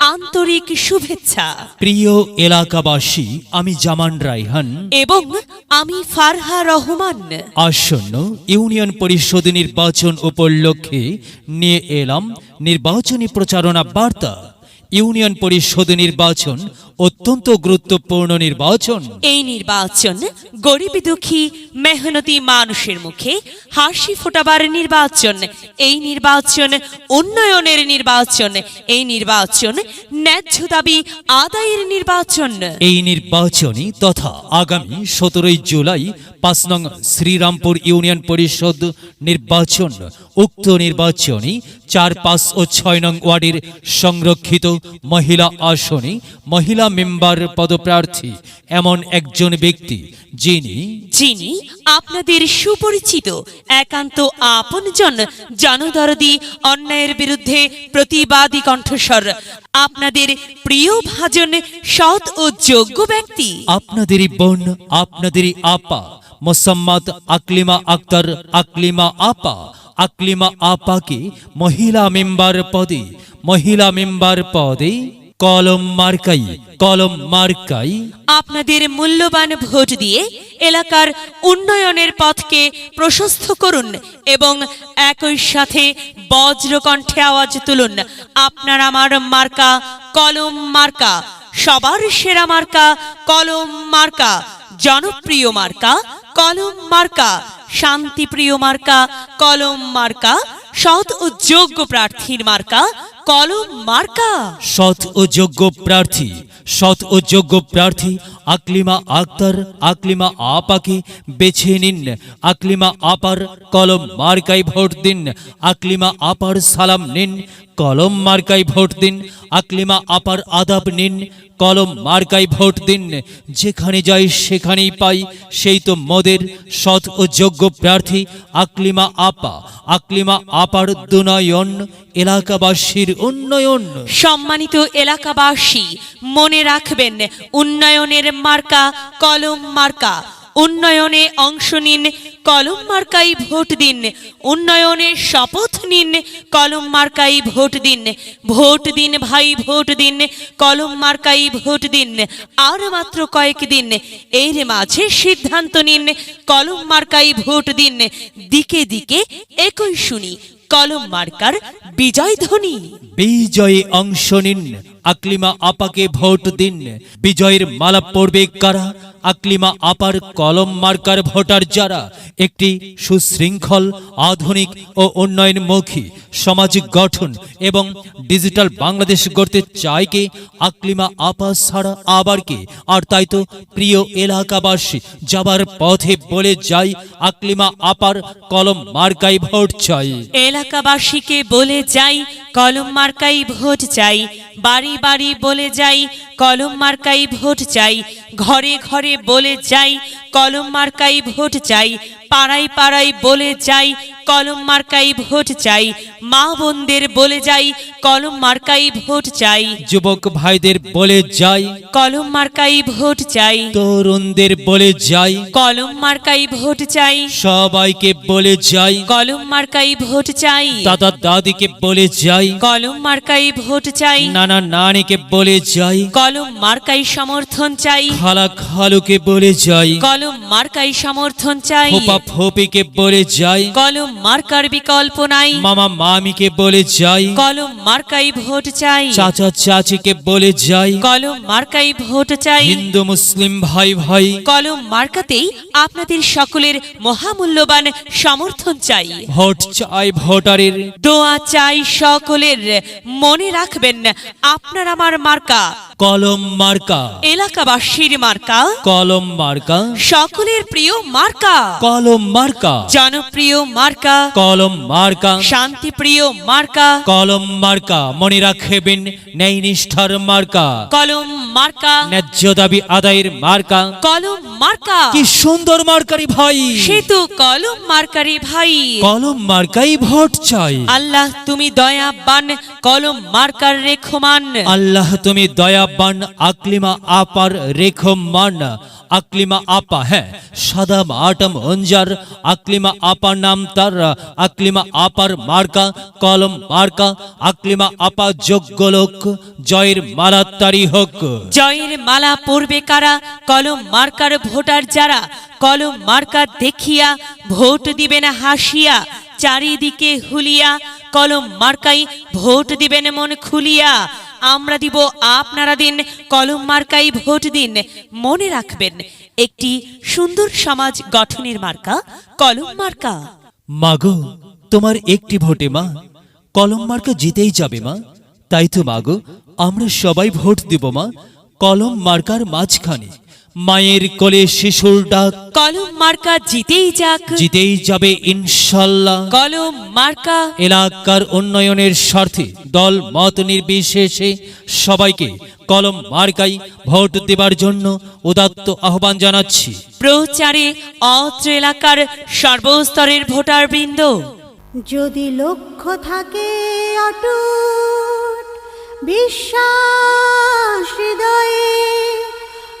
আন্তরিক শুভেচ্ছা। প্রিয় এলাকাবাসী আমি জামান রাইহান এবং আমি ফারহা রহমান। আসন্ন ইউনিয়ন পরিষদ নির্বাচন উপলক্ষে নিয়ে এলাম নির্বাচনী প্রচারণা বার্তা। ইউনিয়ন পরিষদ নির্বাচন অত্যন্ত গুরুত্বপূর্ণ নির্বাচন। এই নির্বাচন গরিব দুঃখী মেহনতি মানুষের মুখে হাসি ফোটাবার নির্বাচন। এই নির্বাচন উন্নয়নের নির্বাচন। এই নির্বাচন ন্যায্য দাবি আদায়ের নির্বাচন। এই নির্বাচনী তথা আগামী সতেরোই জুলাই পাঁচ নং শ্রীরামপুর ইউনিয়ন পরিষদ নির্বাচন উক্ত নির্বাচনী চার পাঁচ ও ছয় নং ওয়ার্ডের সংরক্ষিত মহিলা আসনে মহিলা মেম্বার পদপ্রার্থী এমন একজন ব্যক্তি যিনি যিনি আপনাদের সুপরিচিত একান্ত আপনজন জনদরদি অন্যায়ের বিরুদ্ধে প্রতিবাদী কণ্ঠস্বর আপনাদের প্রিয় ভাজন সৎ ও যোগ্য ব্যক্তি। আপনাদেরই বোন আপনাদেরই আপা মোসাম্মদ আকলিমা আক্তার আকলিমা আপা, আকলিমা আপাকে মহিলা মেম্বার পদে? মহিলা মেম্বার পদে কলম মার্কাই কলম মার্কাই। আপনাদের মূল্যবান ভোট দিয়ে এলাকার উন্নয়নের পথকে প্রশস্ত করুন এবং একই সাথে বজ্রকণ্ঠে আওয়াজ তুলুন। আপনার আমার মার্কা কলম মার্কা, সবার সেরা মার্কা কলম মার্কা, জনপ্রিয় মার্কা কলম মার্কা, শান্তিপ্রিয় মার্কা, কলম মার্কা, সৎ ও যোগ্য প্রার্থীর মার্কা, কলম মার্কা। সৎ ও যোগ্য প্রার্থী, সৎ ও যোগ্য প্রার্থী, আকলিমা আক্তার, আকলিমা আপাকে বেছে নিন। আকলিমা আপার কলম মার্কাই ভোট দিন। আকলিমা আপার সালাম নিন। কলম মার্কাই ভোট দিন, আকলিমা আপার আদাব নিন। কলম মার্কাই ভোট দিন, যেখানে যাই সেখানেই পাই। সেই তো মদের সৎ ও যোগ্য প্রার্থী আকলিমা আপা। আকলিমা আপার দুনয়ন, এলাকাবাসীর উন্নয়ন। সম্মানিত এলাকাবাসী, মনে রাখবেন, উন্নয়নের মার্কা কলম মার্কা। উন্নয়নে অংশ নিন কলম মার্কাই ভোট দিন, উন্নয়নের শপথ নিন, কলম মার্কাই ভোট দিন ভোট দিন ভাই, ভোট দিন, কলম মার্কাই ভোট দিন, আর মাত্র কয়েক দিন, এর মাঝে সিদ্ধান্ত নিন, কলম মার্কাই ভোট দিন, দিকে দিকে একই শুনি, কলম মার্কার বিজয় ধ্বনি। বিজয়ে অংশ নিন, আকলিমা আপাকে ভোট দিন, বিজয়ের মালা পড়বে কারা? আকলিমা আপার কলম মার্কার ভোটার যারা? একটি সুশৃঙ্খল, আধুনিক ও উন্নয়নমুখী সামাজিক গঠন এবং ডিজিটাল বাংলাদেশ গড়তে চায় কে, আকলিমা আপা ছাড়া আবার কে? আর তাই তো প্রিয় এলাকাবাসী, যাবার পথে বলে যাই, আকলিমা আপার কলম মার্কাই ভোট চাই। এলাকাবাসীকে বলে যাই, কলম মার্কাই ভোট চাই। বাড়ি বাড়ি বলে যাই, কলম মার্কাই ভোট চাই। ঘরে ঘরে বলে যাই, কলম মার্কাই ভোট চাই। পাড়ায় পাড়ায় বলে যাই কলম মার্কাই ভোট চাই। মা বোনদের বলে যাই কলম মার্কাই ভোট চাই। যুবক ভাইদের বলে যাই। কলম মার্কাই ভোট চাই। তরুণদের বলে যাই। কলম মার্কাই ভোট চাই। সবাইকে বলে যাই। কলম মার্কাই ভোট চাই। দাদা দাদিকে বলে যাই। কলম মার্কাই ভোট চাই। নানা নানিকে বলে যাই। কলম মার্কাই সমর্থন চাই। খালা খালুকে বলে যাই। কলম মার্কাই সমর্থন চাই। ফোপা ফোপিকে বলে যাই। কলম মার্কার বিকল্প নাই। মামা মামিকে বলে যাই। কলম মার্কাই ভোট চাই। চাচা চাচিকে বলে যাই। কলম মার্কাই ভোট চাই। হিন্দু মুসলিম ভাই ভাই। কলম মার্কাতেই আপনাদের সকলের মহামূল্যবান সমর্থন চাই। ভোট চাই ভোটারের। দোয়া চাই সকলের। মনে রাখবেন আপনার আমার মার্কা। কলম মার্কা। এলাকাবাসীর মার্কা। কলম মার্কা। সকলের প্রিয় মার্কা। কলম মার্কা। জনপ্রিয় মার্কা। মার্কা। কলম মার্কা। শান্তিপ্রিয় মার্কা। কলম মার্কা মনে রাখবেন ন্যায় নিষ্ঠার মার্কা। কলম মার্কা। ন্যায্য দাবি আদায়ের মার্কা। কলম মার্কা। কি সুন্দর মার্কারি ভাই। সেতু কলম মার্কারি ভাই। কলম মার্কাই ভোট চাই। আল্লাহ তুমি দয়াবান কলম মার্কার রেখমান। আল্লাহ তুমি দয়াবান আকলিমা আপার রেখো মান আকলিমা আপা হ্যাঁ সাদা মাটাম অঞ্জার আকলিমা আপা নাম তার আকলিমা আপার মার্কা কলম মার্কা আকলিমা আপা যোগ্য লোক জয়ের মালা তারি হোক জয়ের মালা পড়বে কারা কলম মার্কার ভোটার যারা কলম মার্কা দেখিয়া ভোট দিবেন হাসিয়া চারিদিকে হুলিয়া কলম মার্কাই ভোট দিবেন মন খুলিয়া আমরা দিব আপনারা দিন কলম মার্কাই ভোট দিন মনে রাখবেন একটি সুন্দর সমাজ গঠনের মার্কা কলম মার্কা মাগো তোমার একটি ভোটে মা, কলম মার্কা জিতেই যাবে মা। তাই তো মাগো আমরা সবাই ভোট দেব মা, কলম মার্কার মাঝখানে। মায়ের কোলে শিশুর ডাক কলম মার্কা জিতেই যাক। জিতেই যাবে ইনশাল্লাহ। কলম মার্কা। এলাকার উন্নয়নের স্বার্থে দল মত নির্বিশেষে সবাইকে কলম মার্কাই ভোট দেবার জন্য উদাত্ত আহ্বান জানাচ্ছি। প্রচারে অত্র এলাকার সর্বস্তরের ভোটার বৃন্দ যদি লক্ষ্য থাকে অটুট বিশ্বাস হৃদয়ে